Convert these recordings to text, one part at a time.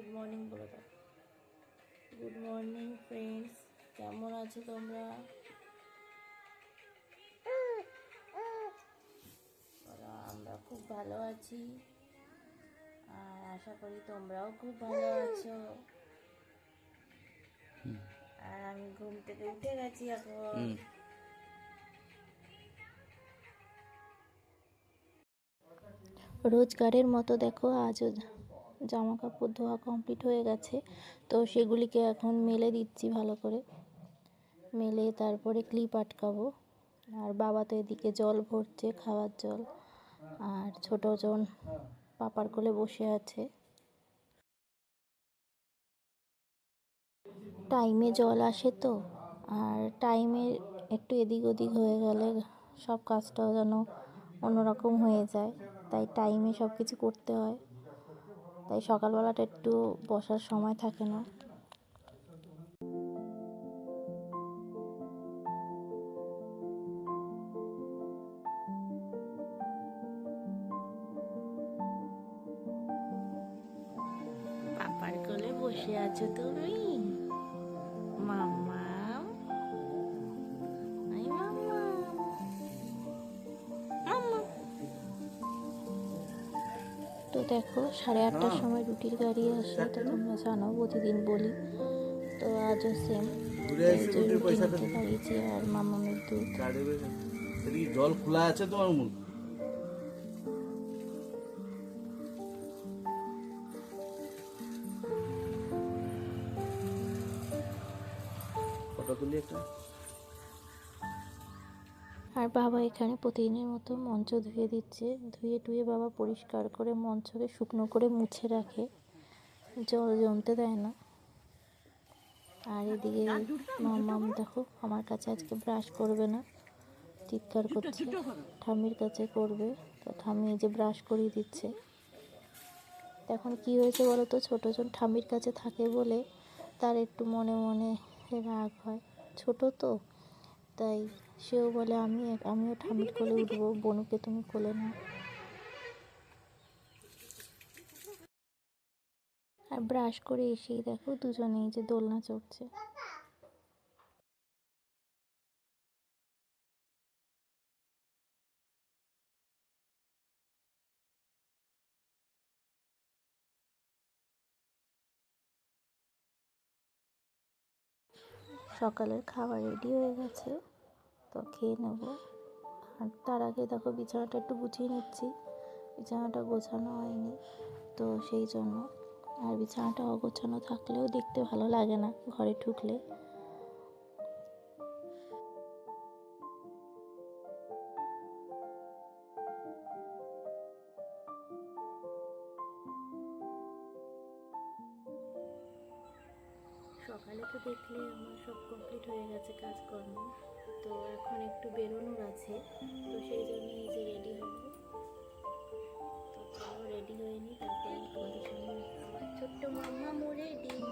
Good morning বলে দাও good morning friends কেমন আছো তোমরা? আমরা খুব ভালো আছি। আর আশা করি তোমরাও খুব ভালো আছো। আর আমি ঘুম থেকে উঠে গেছি এখন। রোজগারের মতো দেখো আজও জামা কাপড় ধোয়া কমপ্লিট হয়ে গেছে। তো সেগুলিকে এখন মেলে দিচ্ছি ভালো করে। মেলে তারপরে ক্লিপ আটকাবো। আর বাবা তো এদিকে জল ভরছে, খাওয়ার জল। আর ছোট জন পাপার কোলে বসে আছে। টাইমে জল আসে তো। আর টাইমে একটু এদিক ওদিক হয়ে গেলে সব কাজটাও যেন অন্যরকম হয়ে যায়। তাই টাইমে সব কিছু করতে হয়। তাই সকালবেলাটা একটু বসার সময় থাকে না। কোলে বসে আছো তুমি? তো দেখো সাড়ে আটটার সময় রুটির গাড়ি আসে তো তোমরা জানো প্রতিদিন বলি। তো আজও সেম রুটি নিতে দাঁড়িয়েছি আর মামামের দুধ। জল খোলা আছে তোমার মুখ ফটো তুলি একটা। আর বাবা এখানে প্রতিদিনের মতো মঞ্চ ধুয়ে দিচ্ছে। ধুয়ে টুয়ে বাবা পরিষ্কার করে মঞ্চকে শুকনো করে মুছে রাখে। জল জমতে দেয় না। আর এদিকে মামাম দেখো, আমার কাছে আজকে ব্রাশ করবে না। চিৎকার করছে। ঠাম্মির কাছে করবে। তো ঠাম্মি এই যে ব্রাশ করিয়ে দিচ্ছে। এখন কি হয়েছে বলো তো? ছোটো জন ঠাম্মির কাছে থাকে বলে তার একটু মনে মনে রাগ হয়। ছোট তো? তাই সেও বলে, আমি আমিও ঠাম্মির কোলে উঠবো, বনুকে তুমি কোলে নাও। আর ব্রাশ করে এসেই দেখো দুজনেই যে দোলনা চড়ছে। সকালের খাবার রেডি হয়ে গেছে। তো খেয়ে নেব। আর তার আগে দেখো বিছানাটা একটু গুছিয়ে নিচ্ছি। বিছানাটা গোছানো হয়নি, তো সেই জন্য। আর বিছানাটা অগোছানো থাকলেও দেখতে ভালো লাগে না ঘরে ঢুকলে। সকালে তো দেখলে আমার সব কমপ্লিট হয়ে গেছে কাজকর্ম। তো এখন একটু বেরোনোর আছে, তো সেই জন্য এই যে রেডি হব। তো রেডি হয়ে নিই, তারপরে তোমাদের সঙ্গে আমার ছোট্ট মাম্মা মোড়ে রেডি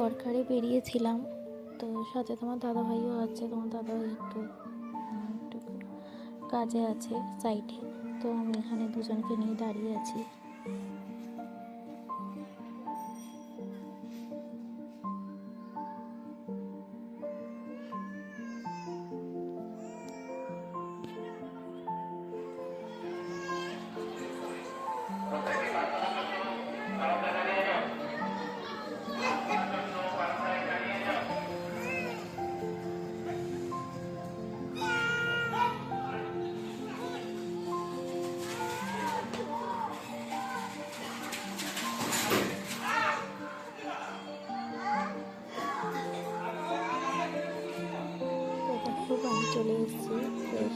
দরকারে বেরিয়েছিলাম। তো সাথে তোমার দাদাভাইও আছে, তোমার দাদাভাই একটু একটু কাজে আছে সাইডে তো আমি এখানে দুজনকে নিয়ে দাঁড়িয়ে আছি।